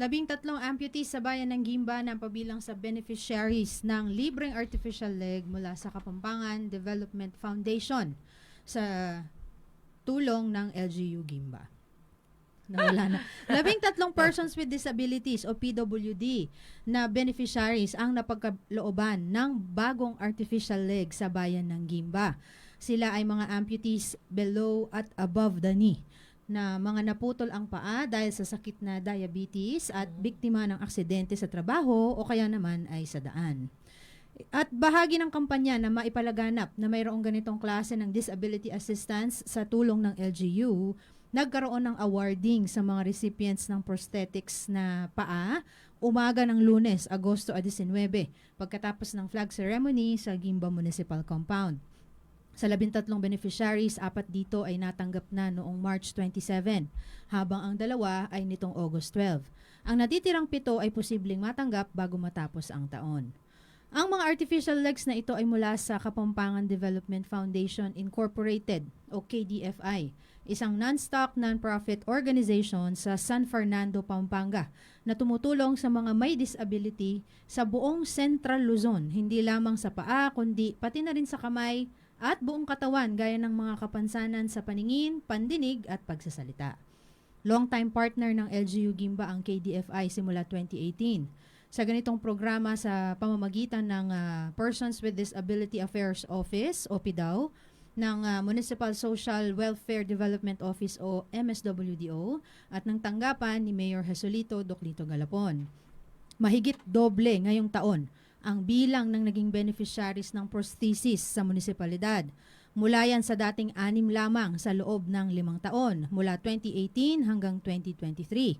Labing tatlong amputees sa bayan ng Gimba na pabilang sa beneficiaries ng libreng artificial leg mula sa Kapampangan Development Foundation sa tulong ng LGU Gimba. Nawala na. Labing tatlong persons with disabilities o PWD na beneficiaries ang napagkalooban ng bagong artificial leg sa bayan ng Gimba. Sila ay mga amputees below at above the knee na mga naputol ang paa dahil sa sakit na diabetes at biktima ng aksidente sa trabaho o kaya naman ay sa daan. At bahagi ng kampanya na maipalaganap na mayroong ganitong klase ng disability assistance sa tulong ng LGU, nagkaroon ng awarding sa mga recipients ng prosthetics na paa umaga ng lunes, Agosto 19, pagkatapos ng flag ceremony sa Gimba Municipal Compound. Sa labintatlong beneficiaries, apat dito ay natanggap na noong March 27, habang ang dalawa ay nitong August 12. Ang natitirang pito ay posibleng matanggap bago matapos ang taon. Ang mga artificial legs na ito ay mula sa Kapampangan Development Foundation Incorporated o KDFI, isang non-stock non-profit organization sa San Fernando, Pampanga na tumutulong sa mga may disability sa buong Central Luzon, hindi lamang sa paa kundi pati na rin sa kamay at buong katawan gaya ng mga kapansanan sa paningin, pandinig at pagsasalita. Longtime partner ng LGU Gimba ang KDFI simula 2018. Sa ganitong programa sa pamamagitan ng ah, Persons with Disability Affairs Office o PIDAW, ng ah, Municipal Social Welfare Development Office o MSWDO at ng tanggapan ni Mayor Jesolito Doclito Galapon. Mahigit doble ngayong taon ang bilang ng naging beneficiaries ng prosthesis sa munisipalidad. Mula yan sa dating anim lamang sa loob ng limang taon, mula 2018 hanggang 2023.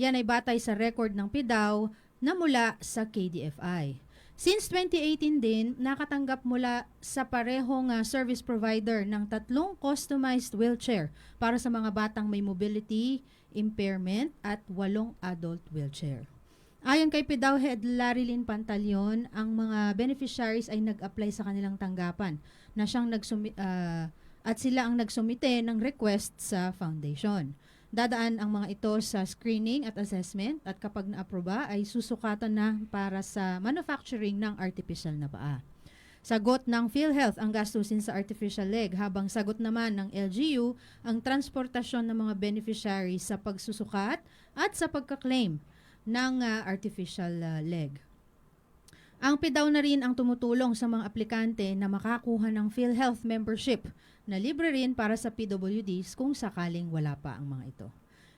Yan ay batay sa record ng PIDAW na mula sa KDFI. Since 2018 din, nakatanggap mula sa parehong service provider ng tatlong customized wheelchair para sa mga batang may mobility impairment at walong adult wheelchair. Ayon kay PIDAW Head Larry Lynn Pantalion, ang mga beneficiaries ay nag-apply sa kanilang tanggapan na siyang nagsumi- ah, at sila ang nagsumite ng request sa foundation. Dadaan ang mga ito sa screening at assessment at kapag naaproba ay susukatan na para sa manufacturing ng artificial na paa. Sagot ng PhilHealth ang gastusin sa artificial leg habang sagot naman ng LGU ang transportasyon ng mga beneficiaries sa pagsusukat at sa pagka-claim ng ah, artificial ah, leg. Ang PIDAW na rin ang tumutulong sa mga aplikante na makakuha ng PhilHealth membership na libre rin para sa PWDs kung sakaling wala pa ang mga ito.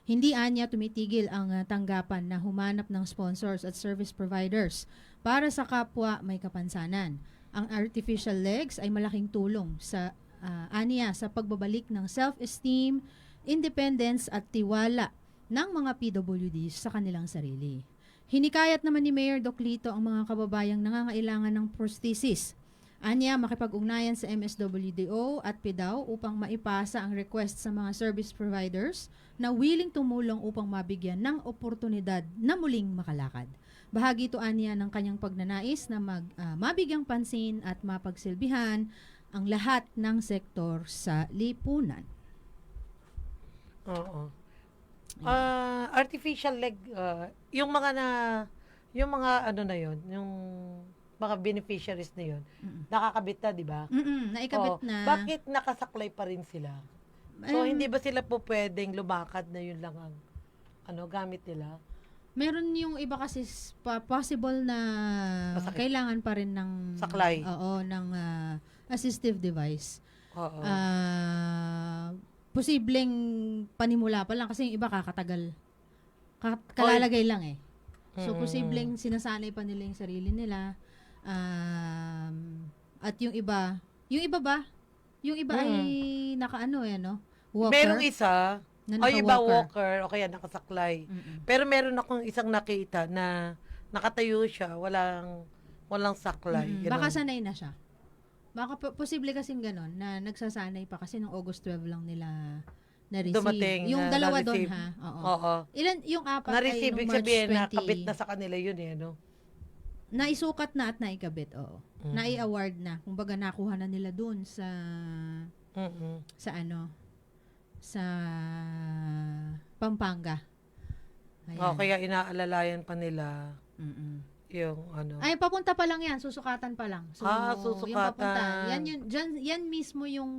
Hindi anya tumitigil ang ah, tanggapan na humanap ng sponsors at service providers para sa kapwa may kapansanan. Ang artificial legs ay malaking tulong sa ah, anya sa pagbabalik ng self-esteem, independence at tiwala ng mga PWDs sa kanilang sarili. Hinikayat naman ni Mayor Doclito ang mga kababayang nangangailangan ng prosthesis. Anya, makipag-ugnayan sa MSWDO at PIDAW upang maipasa ang request sa mga service providers na willing tumulong upang mabigyan ng oportunidad na muling makalakad. Bahagi ito anya ng kanyang pagnanais na mag, ah, mabigyang pansin at mapagsilbihan ang lahat ng sektor sa lipunan. Oo. Ah, artificial leg, ah, yung mga na, yung mga ano na yon, yung mga beneficiaries na yon, Mm-mm. nakakabit na, di ba? Naikabit Oo. na. Bakit nakasaklay pa rin sila? So, Ayun. hindi ba sila po pwedeng lumakad na yun lang ang ano, gamit nila? Meron yung iba kasi possible na Masakit. kailangan pa rin ng Saklay. Oo, ng ah, assistive device. Oo. Ah, posibleng panimula pa lang kasi yung iba kakatagal. Ka- kalalagay lang eh. So Mm. posibleng sinasanay pa nila yung sarili nila. Um, at yung iba, yung iba ba? Yung iba ay nakaano eh, no? Walker. Merong isa, na o iba walker, o kaya nakasaklay. Mm-mm. Pero meron akong isang nakita na nakatayo siya, walang walang saklay. Mm, Ganun. baka sanay na siya. Baka po- posible kasing ganun na nagsasanay pa kasi nung August 12 lang nila na-receive. Dumating yung na dalawa doon ha. Oo. Oo. Ilan yung apat Na-receive, ay nung March sabihin 20. na kabit na sa kanila yun eh, no? Naisukat na at naikabit, oo. Mm. Nai-award na. Kumbaga nakuha na nila doon sa Mm-mm. sa ano sa Pampanga. Ayan. Oh, kaya inaalalayan pa nila Mm-mm. Yung ano. Ay, papunta pa lang yan. Susukatan pa lang. So, Ah, Yung susukatan. papunta, yan, yun, dyan, yan mismo yung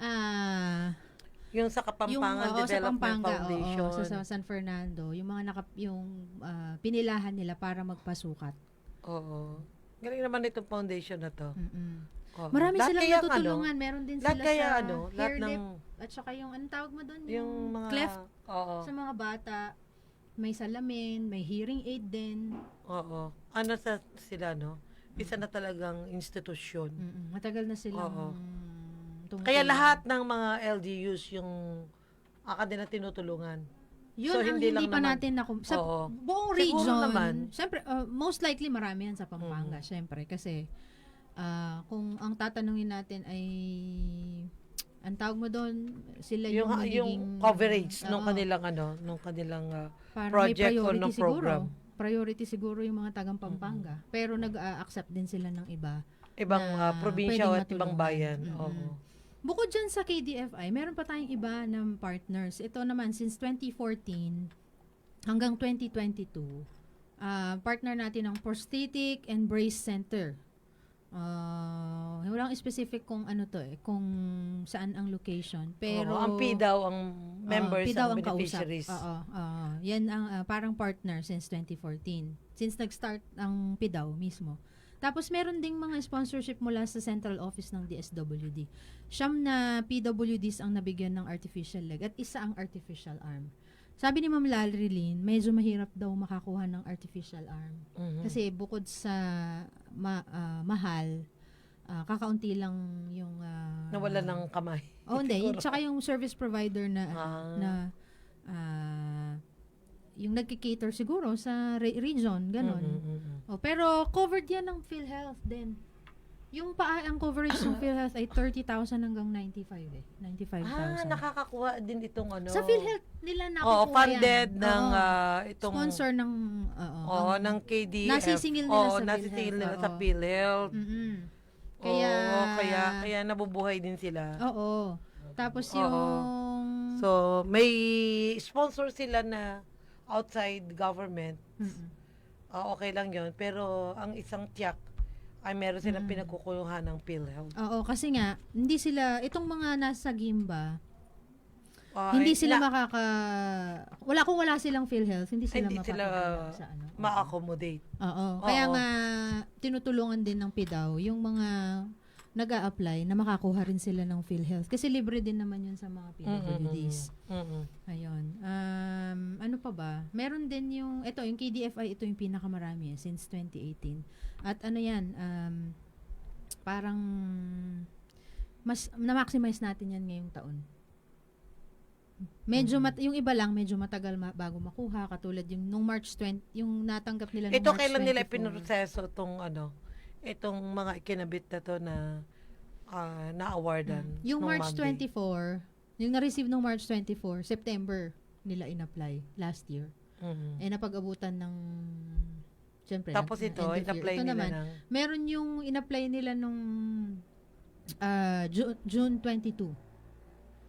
ah yung sa Kapampangan oo, sa Development Pampanga, Foundation. oo, sa, sa San Fernando, yung mga naka, yung ah, pinilahan nila para magpasukat. Oo. Galing naman itong foundation na to. Mm-mm. Oo. Marami Lahat silang kaya, natutulungan. Meron din Ano, lahat sila kaya sa ano, lahat ng lip, at saka yung, anong tawag mo doon? yung mga cleft Oo. sa mga bata. May salamin, may hearing aid din. Oo. Ano sa sila no? Isa na talagang institusyon. Mm-mm. Matagal na silang Oo. Kaya lahat ng mga LGUs yung aka nila tinutulungan. Yun So, ang hindi hindi, lang pa naman- natin na sa Oo. buong Siguro region. naman. Siyempre, uh, most likely marami yan sa Pampanga, syempre. Kasi, ah, kung ang tatanungin natin ay, ang tawag mo doon, sila yung, Yung, yung, magiging, coverage nung Oo. kanilang ano, nung kanilang Parang project or priority nung siguro. program. Priority siguro yung mga tagang Pampanga. Pero nag-accept din sila ng iba. ibang ah, probinsya at ibang matulungan. bayan. Mm-mm. Oo. Bukod dyan sa KDFI, meron pa tayong iba ng partners. Ito naman, since 2014 hanggang 2022, ah, partner natin ang Prosthetic and Brace Center. Ah, walang specific kung ano to eh, kung saan ang location. Pero, Oo, ang P daw ang members P daw ang beneficiaries. Oo, oo. Yan ang ah, parang partner since 2014. Since nag-start ang PIDAW mismo. Tapos meron ding mga sponsorship mula sa central office ng DSWD. Siyam na PWDs ang nabigyan ng artificial leg at isa ang artificial arm. Sabi ni Ma'am Lalrilyn, medyo mahirap daw makakuha ng artificial arm. Mhm. Kasi bukod sa ma- ah, mahal, ah, kakaunti lang yung... ah, nawala ng kamay. Oh, hindi. Tsaka yung service provider na, Ah. na ah, yung nagkikater siguro sa re- region, ganon. Mm, mm, mm. Oh, pero covered yan ng PhilHealth din. Yung paa, ang coverage ng PhilHealth ay 30,000 hanggang 95 eh. 95,000. Ah, nakakakuha din itong ano. sa PhilHealth nila nakukuha Oo, funded yan. ng Oo. ah, itong Sponsor ng, oo. Oo, ng KDF. Nasisingil nila Oo, sa nasisingil PhilHealth, nila sa oo. PhilHealth. Mm-mm. Kaya, kaya, kaya nabubuhay din sila. Oo. Tapos Oo. yung... So, may sponsor sila na outside government. Mm-mm. Ah, okay lang yon Pero ang isang tiyak ay meron silang Mm. pinagkukuhan ng PhilHealth. Oo, kasi nga, hindi sila, itong mga nasa Gimba, Ah, hindi ay, sila na- makaka, wala kung wala silang PhilHealth, hindi sila Hindi sila sa ano. Oo. ma-accommodate. Oo. Kaya Oo. nga, tinutulungan din ng PIDAW, yung mga nag apply na makakuha rin sila ng PhilHealth. Kasi libre din naman yun sa mga PWDs. Mm-mm. Ayun. Um, ano pa ba? Meron din yung, ito, yung KDFI, ito yung pinakamarami eh, since 2018. At ano yan, um, parang mas na-maximize natin yan ngayong taon. Medyo Mhm. mat, yung iba lang medyo matagal ma- bago makuha katulad yung nung March 20 yung natanggap nila nung Ito March kailan nila 24. ipinoproseso itong ano, itong mga ikinabit na to na ah, na-awardan. Mm. Yung March Monday. 24, yung na-receive nung March 24, September nila in-apply last year. Mhm. Eh napag-abutan ng Siyempre, Tapos na- ito, in-apply Ito nila naman, ng meron yung in-apply nila nung ah, Ju- June 22.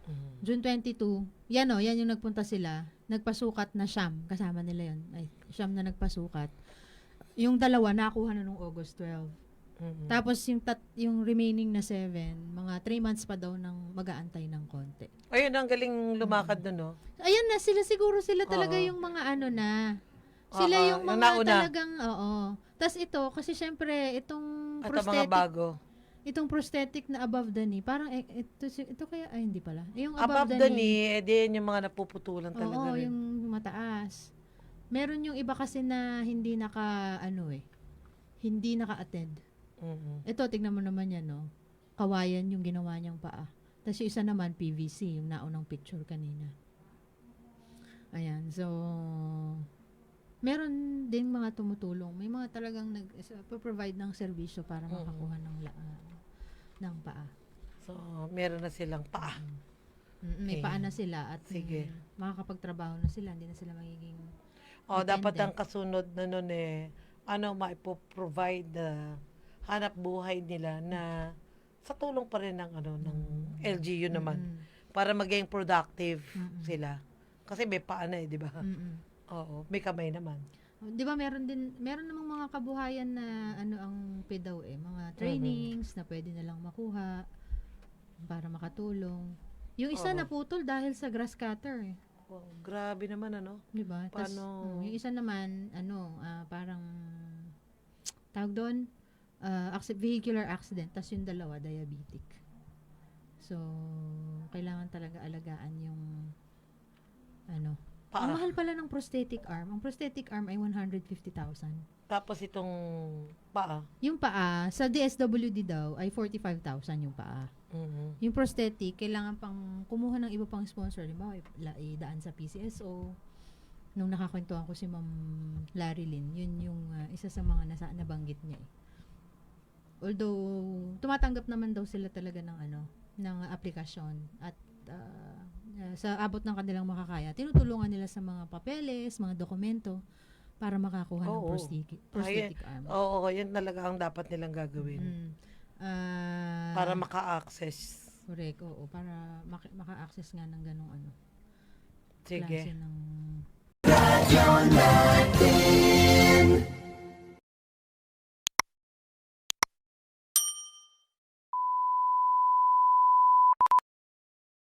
Mhm. June 22, yan o, yan yung nagpunta sila. Nagpasukat na siyam. Kasama nila yun. Ay, siyam na nagpasukat. Yung dalawa, nakuha na nung August 12. Mhm. Tapos yung tat, yung remaining na seven, mga 3 months pa daw ng mag-aantay ng konti. Ayun, ang galing lumakad nun, no? Ayan na, sila siguro sila talaga Oo. yung mga ano na. Sila Oo, yung yung mga nauna. talagang, oo. Tapos ito, kasi syempre, itong At ang mga prosthetic, bago. itong prosthetic na above the knee, parang, eh, ito, ito kaya, ay hindi pala. Yung above, Above the knee, eh, din yung mga napuputulan talaga Oo, rin. yung mataas. Meron yung iba kasi na hindi naka, ano eh, hindi naka-attend. Mhm. Ito, tignan mo naman yan, no? Kawayan yung ginawa niyang paa. Tapos yung isa naman, PVC, yung naunang picture kanina. Ayan, so, meron din mga tumutulong. May mga talagang nag provide ng serbisyo para makakuha ng la, ah, ng paa. So, meron na silang paa. Mm, May Okay. paa na sila at Sige. mm, makakapagtrabaho na sila. Hindi na sila magiging O, dapat Depende. ang kasunod na nun eh, ano, maipo-provide na hanap buhay nila na sa tulong pa rin ng, ano, ng LGU naman. Mm, Para maging productive Mm-mm. sila. Kasi may paa na eh, di ba? mm, mm. Oo, may kamay naman. Di ba meron din, meron namang mga kabuhayan na ano ang PIDAW eh, mga trainings na pwede na lang makuha para makatulong. Yung isa Oo. naputol dahil sa grass cutter eh. Wow, grabe naman ano. Di ba? Tas, Paano- mm, yung isa naman, ano, ah, parang, tawag doon, acci- vehicular accident, tas yung dalawa, diabetic. So, kailangan talaga alagaan yung, ano, ang Paa. mahal pala ng prosthetic arm. Ang prosthetic arm ay 150,000. Tapos itong paa. Yung paa, sa DSWD daw, ay 45,000 yung paa. Mhm. Yung prosthetic, kailangan pang kumuha ng iba pang sponsor. Diba, idaan sa PCSO. Nung nakakwentuhan ko si Ma'am Larry Lynn, yun yung ah, isa sa mga nasa, nabanggit niya eh. Although, tumatanggap naman daw sila talaga ng ano, ng aplikasyon at ah, sa abot ng kanilang makakaya, tinutulungan nila sa mga papeles, mga dokumento para makakuha ng Oo. prosthetic, prosthetic arm. Oo, yan talaga ang dapat nilang gagawin. Mm. Ah, Para maka-access. Correct, oo. Para maka- maka-access nga ng ganong ano. Sige. Klase ng